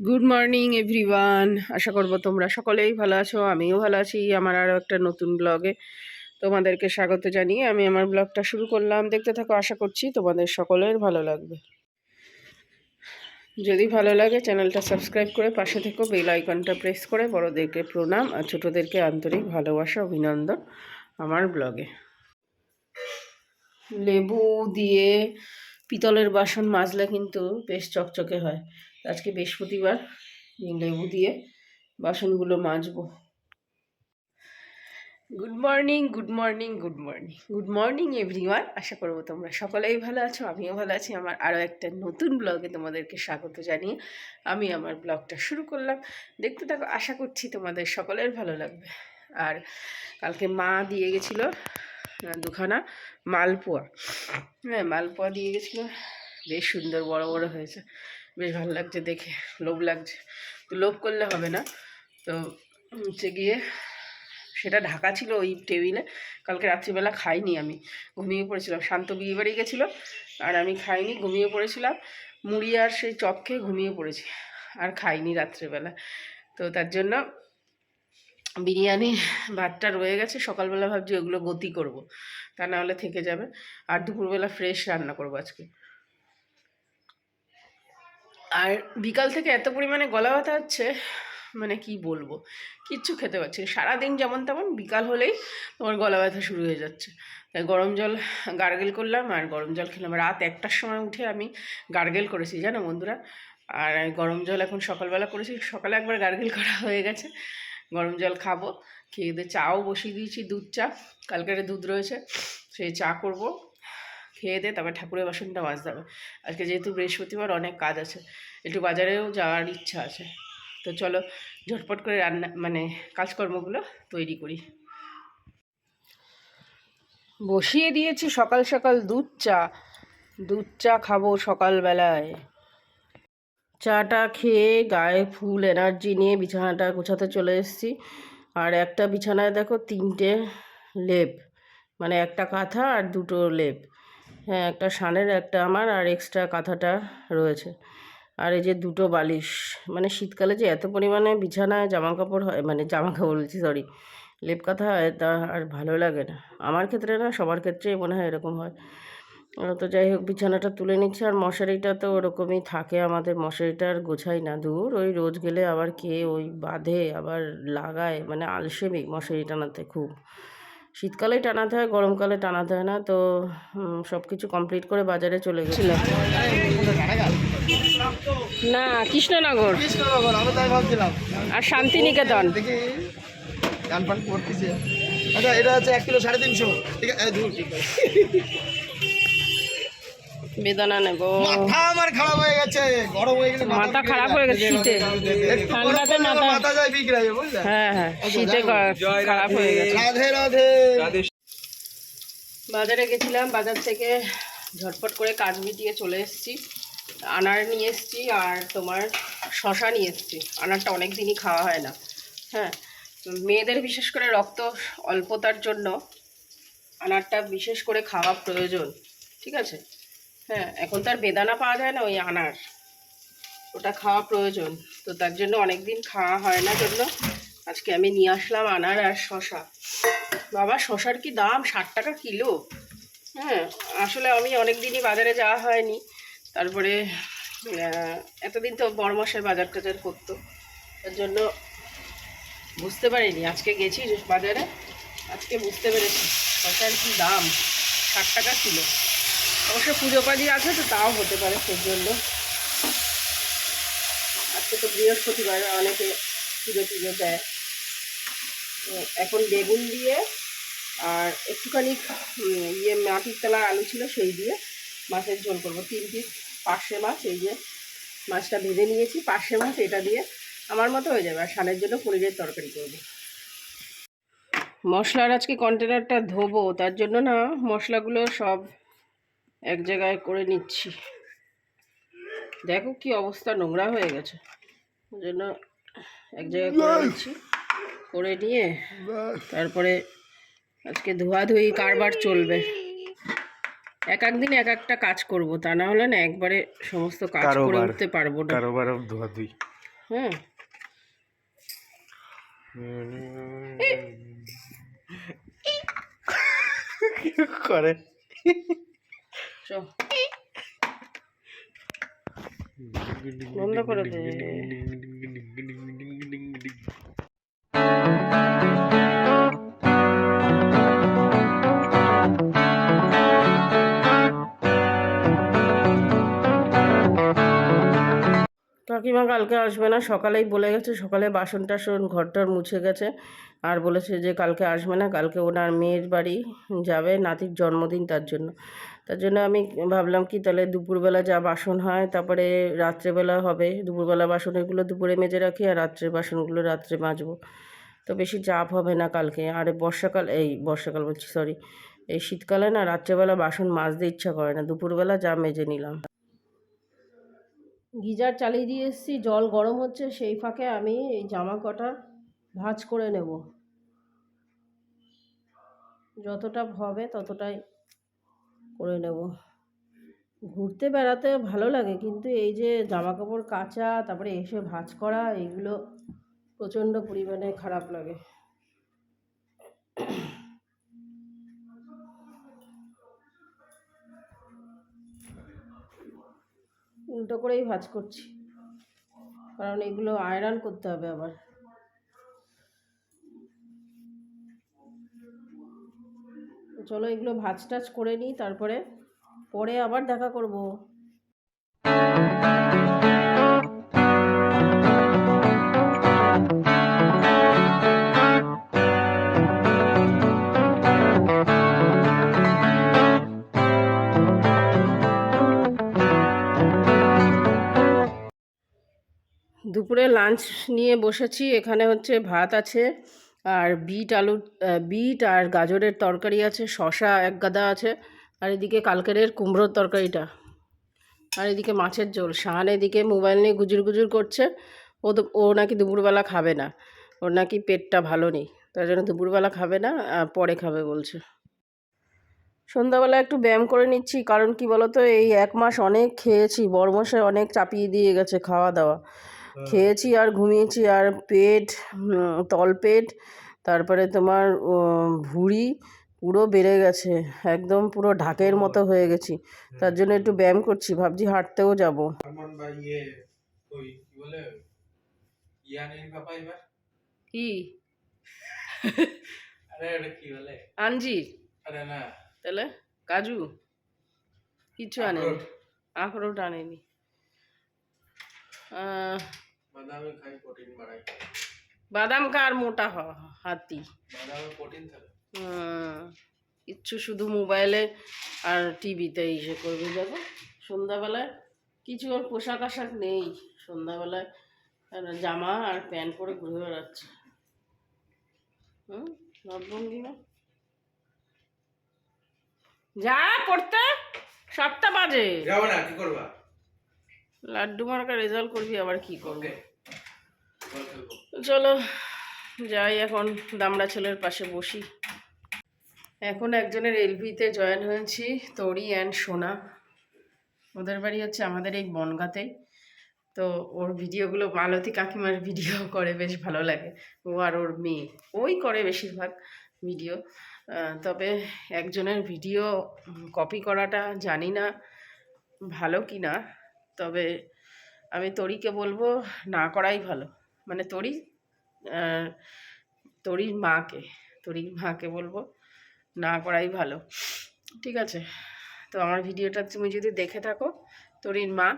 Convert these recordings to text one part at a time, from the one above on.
Good morning everyone আশা করব তোমরা সকলেই ভালো আছো, আমিও ভালো আছি, আমার আরও একটা নতুন ব্লগে তোমাদেরকে স্বাগত জানিয়ে আমি আমার ব্লগটা শুরু করলাম। দেখতে থাকো, আশা করছি তোমাদের সকলের ভালো লাগবে। যদি ভালো লাগে, চ্যানেলটা সাবস্ক্রাইব করে পাশে থেকো, বেল আইকনটা প্রেস করে বড়োদেরকে প্রণাম আর ছোটোদেরকে আন্তরিক ভালোবাসা, অভিনন্দন আমার ব্লগে। লেবু দিয়ে পিতলের বাসন মাজলে কিন্তু বেশ চকচকে হয়। আজকে বৃহস্পতিবার লেবু দিয়ে বাসনগুলো মাজবো। Good morning good morning good morning good morning everyone আশা করব তোমরা সকলেই ভালো আছো, আমিও ভালো আছি। আমার আরও একটা নতুন ব্লগে তোমাদেরকে স্বাগত জানিয়ে আমি আমার ব্লগটা শুরু করলাম। দেখতে থাকো, আশা করছি তোমাদের সকলের ভালো লাগবে। আর কালকে মা দিয়ে গেছিল দুখানা মালপোয়া। হ্যাঁ মালপোয়া দিয়ে গেছিল। বেশ সুন্দর, বড় বড় হয়েছে। বেশ ভালো লাগছে দেখে, লোভ লাগছে। তো লোভ করলে হবে না। তো হচ্ছে গিয়ে সেটা ঢাকা ছিল ওই টেবিলে। কালকে রাত্রিবেলা খাইনি আমি। ঘুমিয়ে পড়েছিলাম। শান্ত বিয়ে বাড়ি গেছিল। আর আমি খাইনি, ঘুমিয়ে পড়েছিলাম। মুড়ি আর সেই চপ খেয়ে ঘুমিয়ে পড়েছি। আর খাইনি রাত্রেবেলা। তো তার জন্য বিরিয়ানি, ভাতটা রয়ে গেছে। সকালবেলা ভাবছি ওগুলো গতি করব। তা না হলে থেকে যাবে। আর দুপুরবেলা ফ্রেশ রান্না করব আজকে। আর বিকাল থেকে এত পরিমাণে গলা ব্যথা হচ্ছে মানে কি বলব? কিচ্ছু খেতে পারছি না। সারাদিন যেমন তেমন বিকাল হলেই তোমার গলা ব্যথা শুরু হয়ে যাচ্ছে। তাই গরম জল গার্গেল করলাম আর গরম জল খেলাম। রাত একটার সময় উঠে আমি গার্গেল করেছি, জানো বন্ধুরা? আর গরম জল এখন সকালবেলা করেছি। সকালে একবার গার্গেল করা হয়ে গেছে। গরম জল খাব, খেয়ে দিয়ে চাও বসিয়ে দিয়েছি, দুধ চা। কালকের দুধ রয়েছে, সেই চা করব। খেয়ে দিয়ে তারপর ঠাকুরের বাসনটা মাজতে হবে। আজকে যেহেতু বৃহস্পতিবার অনেক কাজ আছে, একটু বাজারেও যাওয়ার ইচ্ছা আছে। তো চলো, ঝটপট করে রান্না মানে কাজকর্মগুলো তৈরি করি। বসিয়ে দিয়েছি সকাল সকাল দুধ চা। দুধ চা খাব সকালবেলায়। চাটা খেয়ে গায়ে ফুল এনার্জি নিয়ে বিছানাটা গোছাতে চলে এসেছি। আর একটা বিছানায় দেখো তিনটে লেপ মানে একটা কাঁথা আর দুটো লেপ। হ্যাঁ একটা শানের একটা আমার আর এক্সট্রা কাঁথাটা রয়েছে। আর এই যে দুটো বালিশ মানে শীতকালে যে এত পরিমাণে বিছানায় জামা কাপড় হয় মানে জামা কাপড় বলছি সরি লেপ কাঁথা হয়, তা আর ভালো লাগে না। আমার ক্ষেত্রে না, সবার ক্ষেত্রেই মনে হয় এরকম হয়। তো যাই হোক, বিছানাটা তুলে নিচ্ছে, আর মশারিটা তো ওরকমই থাকে আমাদের, মশারিটা আর গোছাই না। দূর, ওই রোজ গেলে আবার কে ওই বাঁধে, আবার লাগায় মানে আলসেমি মশারি টানাতে খুব। শীতকালেই টানাতে হয়, গরমকালে টানাতে হয় না। তো সব কিছু কমপ্লিট করে বাজারে চলে গেছিল না, কৃষ্ণনগর। আর শান্তিনিকেতন। আচ্ছা এটা হচ্ছে এক কিলো সাড়ে তিনশো। ঠিক আছে বেদানা নেব। মাথা আমার খারাপ হয়ে গেছে। গরম হয়ে গেছে মাথা খারাপ হয়ে গেছে শীতে। ঠান্ডাতে মাথা- মাথা যায় বিগড়ায় বুঝলে? হ্যাঁ হ্যাঁ শীতে কা- খারাপ হয়ে গেছে। রাধে রাধে। বাজারে গেছিলাম বাজার থেকে ঝটপট করে কাজ মিটিয়ে চলে এসেছি। আনার নিয়ে এসেছি আর তোমার শশা নিয়ে এসেছি। আনারটা অনেক দিনই খাওয়া হয় না। হ্যাঁ মেয়েদের বিশেষ করে রক্ত অল্পতার জন্য আনারটা বিশেষ করে খাওয়া প্রয়োজন। ঠিক আছে? হ্যাঁ এখন তো আর বেদানা পাওয়া যায় না, ওই আনার। ওটা খাওয়া প্রয়োজন। তো তার জন্য অনেক দিন খাওয়া হয় না জন্য আজকে আমি নিয়ে আসলাম আনার আর শশা। বাবা, শশার কি দাম? ষাট টাকা কিলো? হ্যাঁ আসলে আমি অনেক দিনই বাজারে যাওয়া হয়নি। তারপরে এতদিন তো বড়মশাই বাজার টাজার করতো। তার জন্য বুঝতে পারিনি, আজকে গেছি বাজারে। আজকে বুঝতে পেরেছি, শশার কি দাম? ষাট টাকা কিলো। অবশ্য পুজো পাজি আছে তো তাও হতে পারে সেই জন্য আজকে তো বৃহস্পতিবার, অনেকে পুজো টুজো দেয়। এখন বেগুন দিয়ে আর একটুখানি ইয়ে মাটির তলার আলু ছিল সেই দিয়ে মাছের ঝোল করব। তিন পিস পার্শে মাছ, এই যে মাছটা ভেজে নিয়েছি, পার্শে মাছ, এটা দিয়ে আমার মতো হয়ে যাবে। আর সানের জন্য পনিরের তরকারি করব। মশলার আজকে কন্টেনারটা ধোবো, তার জন্য না মশলাগুলো সব এক জায়গায় করে নিচ্ছি। দেখো কি অবস্থা নোংরা হয়ে গেছে। ওই জন্য এক জায়গায় করে নিচ্ছি। করে নিয়ে তারপরে আজকে ধোয়াধুয়ি কারবার চলবে। এক এক দিন এক একটা কাজ করব তা না হলে না একবারে সমস্ত কাজ করে উঠতে পারব না। কারোবার ধোয়া ধুই হ্যাঁ করে? বন্ধ করে দে কাকিমা কালকে আসবে না, সকালেই বলে গেছে, সকালে বাসন টাসন ঘরটার মুছে গেছে, আর বলেছে যে কালকে আসবে না, কালকে ওনার মেয়ের বাড়ি যাবে, নাতির জন্মদিন তার জন্য। তার জন্য আমি ভাবলাম কি তাহলে দুপুরবেলা যা বাসন হয়, তারপরে রাত্রেবেলা হবে। দুপুরবেলা বাসন এগুলো দুপুরে মেজে রাখি আর রাত্রে বাসনগুলো রাত্রে মাজবো। তো বেশি চাপ হবে না কালকে। আর বর্ষাকাল, এই বর্ষাকাল বলছি সরি এই শীতকালে না রাত্রেবেলা বাসন মাজতে ইচ্ছা করে না। দুপুরবেলা যা মেজে নিলাম। গিজার চালিয়ে দিয়ে এসেছি, জল গরম হচ্ছে, সেই ফাঁকে আমি এই জামা কটা ভাঁজ করে নেব। যতটা হবে ততটাই করে নেব। ঘুরতে বেড়াতে ভালো লাগে, কিন্তু এই যে জামা কাপড় কাচা, তারপরে এসে ভাঁজ করা এগুলো প্রচণ্ড পরিমাণে খারাপ লাগে। উল্টো করেই ভাঁজ করছি। কারণ এগুলো আয়রন করতে হবে আবার। চলো এগুলো ভাজ টাজ করে নিই, তারপরে, পরে আবার দেখা করব। দুপুরে লাঞ্চ নিয়ে বসেছি, এখানে হচ্ছে ভাত আছে। আর বিট আলু বিট আর গাজরের তরকারি আছে শশা এক গাদা আছে, আর এদিকে কালকেরের কুমড়োর তরকারিটা। আর এদিকে মাছের ঝোল। শাহান এদিকে মোবাইল নিয়ে গুজুর গুজুর করছে। ও তো, ও নাকি দুপুরবেলা খাবে না। ওর নাকি পেটটা ভালো নেই। তার জন্য দুপুরবেলা খাবে না পরে খাবে বলছে। সন্ধ্যাবেলা একটু ব্যায়াম করে নিচ্ছি, কারণ কি বলতো, এই এক মাস অনেক খেয়েছি বড়মশাই অনেক চাপিয়ে দিয়ে গেছে খাওয়া দাওয়া। খেয়েছি আর ঘুমিয়েছি আর পেট উম, তলপেট তারপরে তোমার ভুঁড়ি পুরো বেড়ে গেছে একদম পুরো ঢাকের মতো হয়ে গেছি। তার জন্য একটু ব্যায়াম করছি ভাবছি হাঁটতেও যাব। ইয়ে কি বলে ইয়ানির পাপা এবার? কি? আরে ওটা কি বলে? আঞ্জির তাহলে কাজু? কিছু আনেনি। আখরোট। আখরোট আনেনি। আহ, বাদামে খাই প্রোটিন বাড়াই। বাদাম কার মোটা হ হাতি। বাদামে প্রোটিন থাকে। কিচ্ছু শুধু মোবাইলে আর টিভিতে ইসে করবে দেখো। সন্ধ্যাবেলায় কিছু ওর পোশাক আশাক নেই। সন্ধ্যাবেলায় জামা আর প্যান্ট পরে ঘুরে বেড়াচ্ছে। হুম যা পড়তে সাতটা বাজে। যাব না কি করবা? লাড্ডু মার্কা রেজাল্ট করবি আবার কি করবে? চলো যাই এখন দামড়া ছেলের পাশে বসি। এখন একজনের এলভিতে জয়েন হয়েছি তরি অ্যান্ড সোনা। ওদের বাড়ি হচ্ছে আমাদের এই বনগাতেই তো ওর ভিডিওগুলো মালতী কাকিমার ভিডিও করে বেশ ভালো লাগে। ও আর ওর মেয়ে। ওই করে বেশিরভাগ ভিডিও। তবে একজনের ভিডিও কপি করাটা জানি না ভালো কি না। তবে আমি তরিকে বলব, না করাই ভালো। মানে তরি তরির মাকে তরির মাকে বলব, না করাই ভালো। ঠিক আছে? তো আমার ভিডিওটা তুমি যদি দেখে থাকো, তরির মা,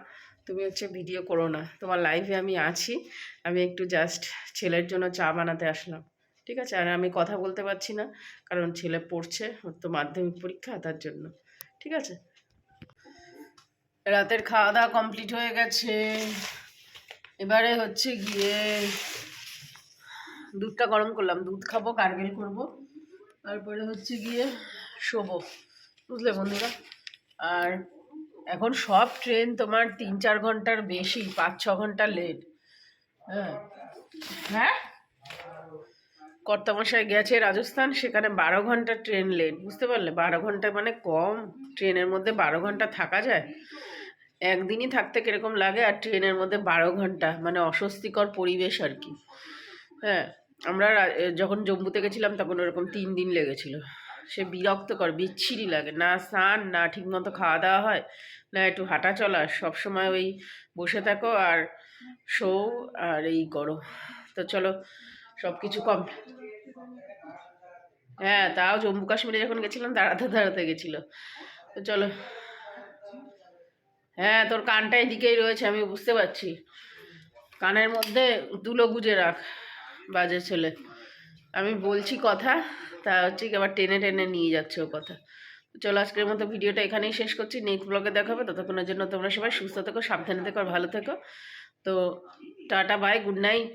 তুমি হচ্ছে ভিডিও করো না। তোমার লাইভে আমি আছি, আমি একটু জাস্ট ছেলের জন্য চা বানাতে আসলাম। ঠিক আছে? আর আমি কথা বলতে পারছি না, কারণ ছেলে পড়ছে ওর তো মাধ্যমিক পরীক্ষা, তার জন্য। ঠিক আছে? রাতের খাওয়া দাওয়া কমপ্লিট হয়ে গেছে। এবারে হচ্ছে গিয়ে দুধটা গরম করলাম। দুধ খাব গার্গেল করব। তারপরে হচ্ছে গিয়ে শোবো। বুঝলে বন্ধুরা? আর এখন সব ট্রেন তোমার তিন চার ঘণ্টার বেশি পাঁচ ছ ঘণ্টা লেট হ্যাঁ। হ্যাঁ? কর্তামশাই গেছে রাজস্থান, সেখানে বারো ঘণ্টা ট্রেন লেট বুঝতে পারলে? বারো ঘণ্টা মানে কম। ট্রেনের মধ্যে বারো ঘণ্টা থাকা যায়। একদিনই থাকতে কীরকম লাগে আর ট্রেনের মধ্যে বারো ঘণ্টা মানে অস্বস্তিকর পরিবেশ আর কি। হ্যাঁ আমরা যখন জম্মুতে গেছিলাম তখন ওরকম তিন দিন লেগেছিল। সে বিরক্তকর, বিচ্ছিরি লাগে। না স্নান, না ঠিকমতো খাওয়া দাওয়া হয়, না একটু হাঁটা চলা সবসময় ওই বসে থাকো আর শো আর এই করো। তো চলো, সব কিছু কম। হ্যাঁ তাও জম্মু কাশ্মীরে যখন গেছিলাম, দাঁড়াতে দাঁড়াতে গেছিল। তো চলো হ্যাঁ তোর কানটা এদিকেই রয়েছে, আমি বুঝতে পারছি। কানের মধ্যে দুলো গুজে রাখ, বাজে ছেলে। আমি বলছি কথা, তা হচ্ছে কি, আবার টেনে টেনে নিয়ে যাচ্ছে ও কথা। চলো, আজকের মতো ভিডিওটা এখানেই শেষ করছি। নেক্সট ব্লগে দেখাবে, ততক্ষণের জন্য তোমরা সবাই সুস্থ থেকো, সাবধানে থেকো, আর ভালো থেকো। তো, টাটা, বাই, গুড নাইট।